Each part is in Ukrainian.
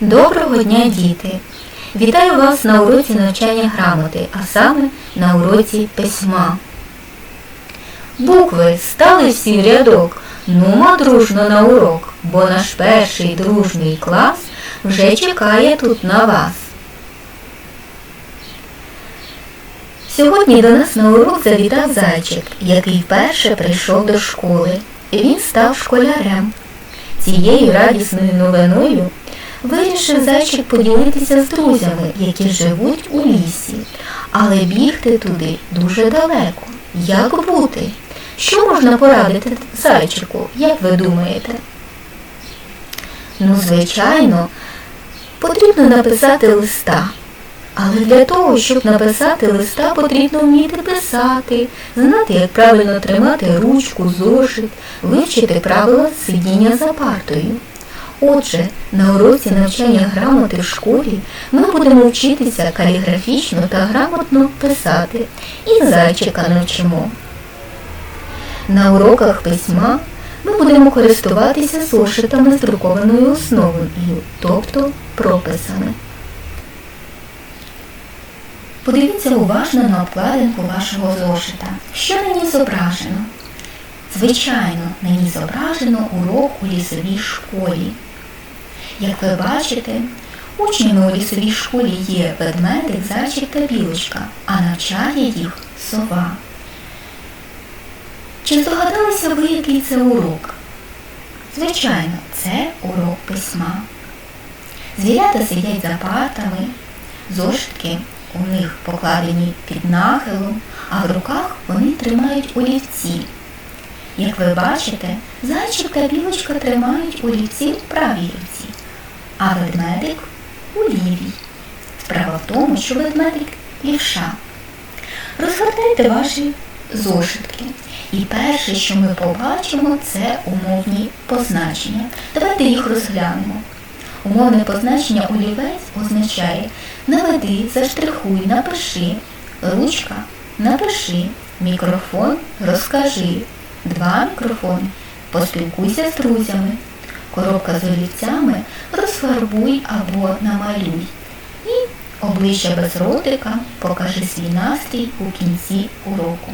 Доброго дня, діти! Вітаю вас на уроці навчання грамоти, а саме на уроці письма. Букви стали всі в рядок, нума дружно на урок, бо наш перший дружний клас вже чекає тут на вас. Сьогодні до нас на урок завітав зайчик, який вперше прийшов до школи. Він став школярем. Цією радісною новиною вирішив зайчик поділитися з друзями, які живуть у лісі, але бігти туди дуже далеко. Як бути? Що можна порадити зайчику, як ви думаєте? Ну, звичайно, потрібно написати листа. Але для того, щоб написати листа, потрібно вміти писати, знати, як правильно тримати ручку, зошит, вивчити правила сидіння за партою. Отже, на уроці навчання грамоти в школі ми будемо вчитися каліграфічно та грамотно писати і зайчика навчимо. На уроках письма ми будемо користуватися зошитами з друкованою основою, тобто прописами. Подивіться уважно на обкладинку вашого зошита. Що на ній зображено? Звичайно, на ній зображено урок у лісовій школі. Як ви бачите, учнями у лісовій школі є ведмедик, зайчик та білочка, а навчає їх сова. Чи здогадалися ви, який це урок? Звичайно, це урок письма. Звірята сидять за партами, зошитки у них покладені під нахилом, а в руках вони тримають олівці. Як ви бачите, зайчик та білочка тримають олівці в правій руці, а ведмедик у лівій. Справа в тому, що ведмедик лівша. Розгортайте ваші зошитки. І перше, що ми побачимо, це умовні позначення. Давайте їх розглянемо. Умовне позначення олівець означає наведи, заштрихуй, напиши, ручка напиши, мікрофон розкажи, два мікрофони поспілкуйся з друзями, коробка з олівцями розфарбуй або намалюй. І обличчя без ротика покажи свій настрій у кінці уроку.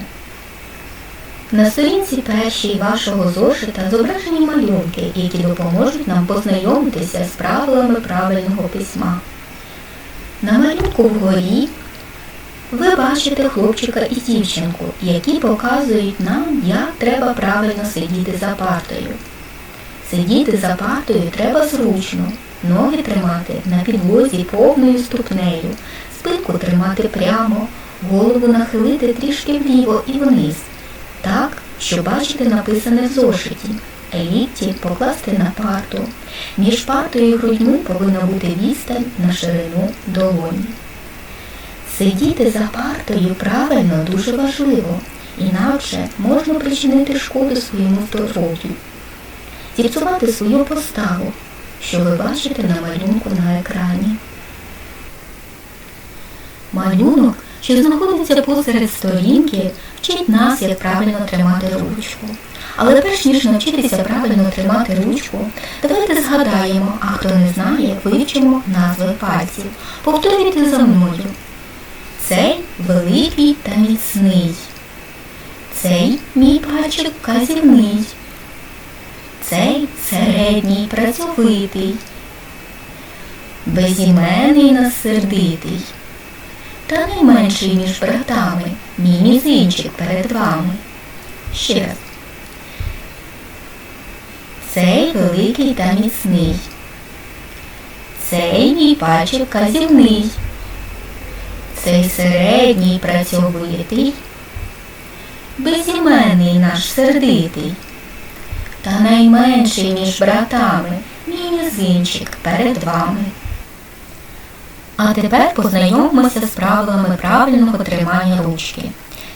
На сторінці першій вашого зошита зображені малюнки, які допоможуть нам познайомитися з правилами правильного письма. На малюнку вгорі ви бачите хлопчика і дівчинку, які показують нам, як треба правильно сидіти за партою. Сидіти за партою треба зручно, ноги тримати на підлозі повною ступнею, спинку тримати прямо, голову нахилити трішки вліво і вниз так, що бачите написане в зошиті. Лікті покласти на парту. Між партою і грудьми повинна бути відстань на ширину долоні. Сидіти за партою правильно дуже важливо, інакше можна причинити шкоду своєму здоров'ю, зіпсувати свою поставу, що ви бачите на малюнку на екрані. Малюнок що знаходиться посеред сторінки, вчить нас, як правильно тримати ручку. Але перш ніж навчитися правильно тримати ручку, давайте згадаємо, а хто не знає, вивчимо назви пальців. Повторюйте за мною. Цей великий та міцний. Цей мій пальчик казівний. Цей середній працьовитий. Безіменний насердитий та найменший між братами, мій мізинчик перед вами. Ще раз. Цей великий та міцний. Цей мій пальчик казівний. Цей середній працьовитий, безіменний наш сердитий. Та найменший між братами, мій мізинчик перед вами. А тепер познайомимося з правилами правильного тримання ручки.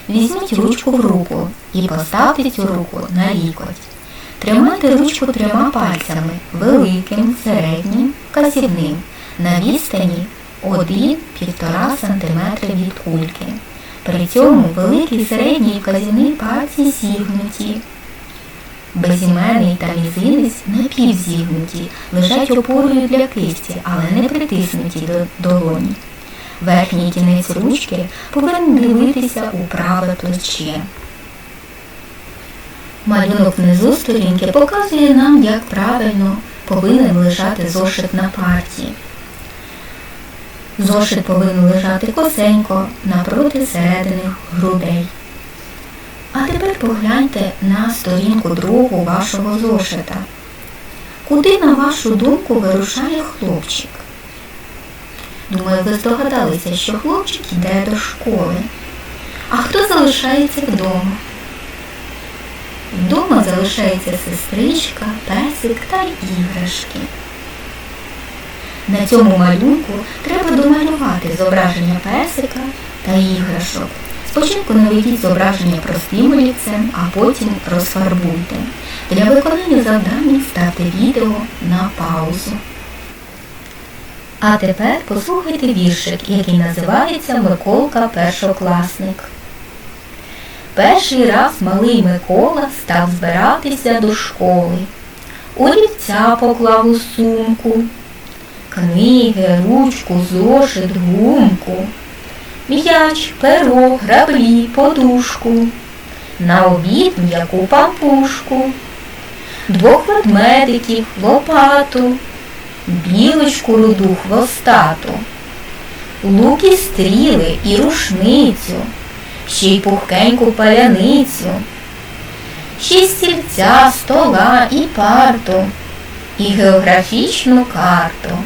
Візьміть ручку в руку і поставте цю руку на лікоть. Тримайте ручку трьома пальцями великим, середнім, казівним на відстані 1-1,5 см від кульки. При цьому великий середній і вказівний пальці зігнуті. Безіменний та мізинець напівзігнуті, лежать опорою для кисті, але не притиснуті до долоні. Верхній кінець ручки повинен дивитися у праве плече. Малюнок внизу сторінки показує нам, як правильно повинен лежати зошит на парті. Зошит повинен лежати косенько напроти середини грудей. А тепер погляньте на сторінку другу вашого зошита. Куди, на вашу думку, вирушає хлопчик? Думаю, ви здогадалися, що хлопчик йде до школи. А хто залишається вдома? Вдома залишається сестричка, песик та іграшки. На цьому малюнку треба домалювати зображення песика та іграшок. Спочатку наведіть зображення простим олівцем, а потім розфарбуйте. Для виконання завдання ставте відео на паузу. А тепер послухайте віршик, який називається Миколка першокласник. Перший раз малий Микола став збиратися до школи. Олівця поклав у сумку, книги, ручку, зошит, гумку, м'яч, перо, граблі, подушку, на обід м'яку пампушку, двох ведмедиків, лопату, білочку руду хвостату, лук і стріли і рушницю. Ще й пухкеньку паляницю, ще стільця, стола і парту, і географічну карту,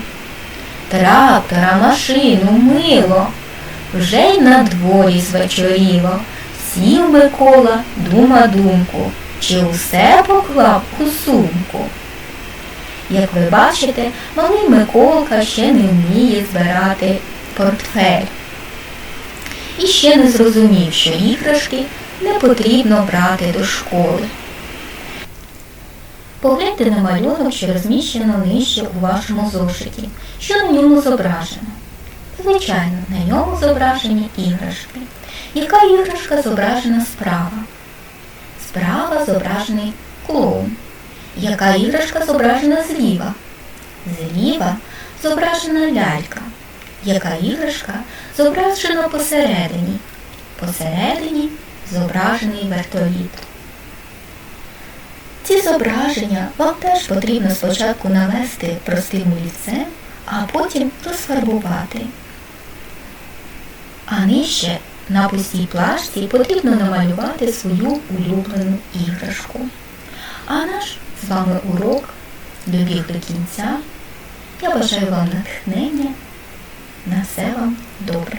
трактора, машину, мило, вже й на дворі звечоріло, сів Микола, дума думку, чи усе поклав у сумку. Як ви бачите, малий Миколка ще не вміє збирати портфель і ще не зрозумів, що іграшки не потрібно брати до школи. Погляньте на малюнок, що розміщено нижче у вашому зошиті. Що на ньому зображено? Звичайно, на ньому зображені іграшки. Яка іграшка зображена справа? Справа зображений клоун. Яка іграшка зображена зліва? Зліва зображена лялька. Яка іграшка зображена посередині? Посередині зображений вертоліт. Ці зображення вам теж потрібно спочатку навести простим олівцем, а потім розфарбувати. А нижче на пустій плашці потрібно намалювати свою улюблену іграшку. А наш з вами урок добіг до кінця. Я бажаю вам натхнення. На все вам добре.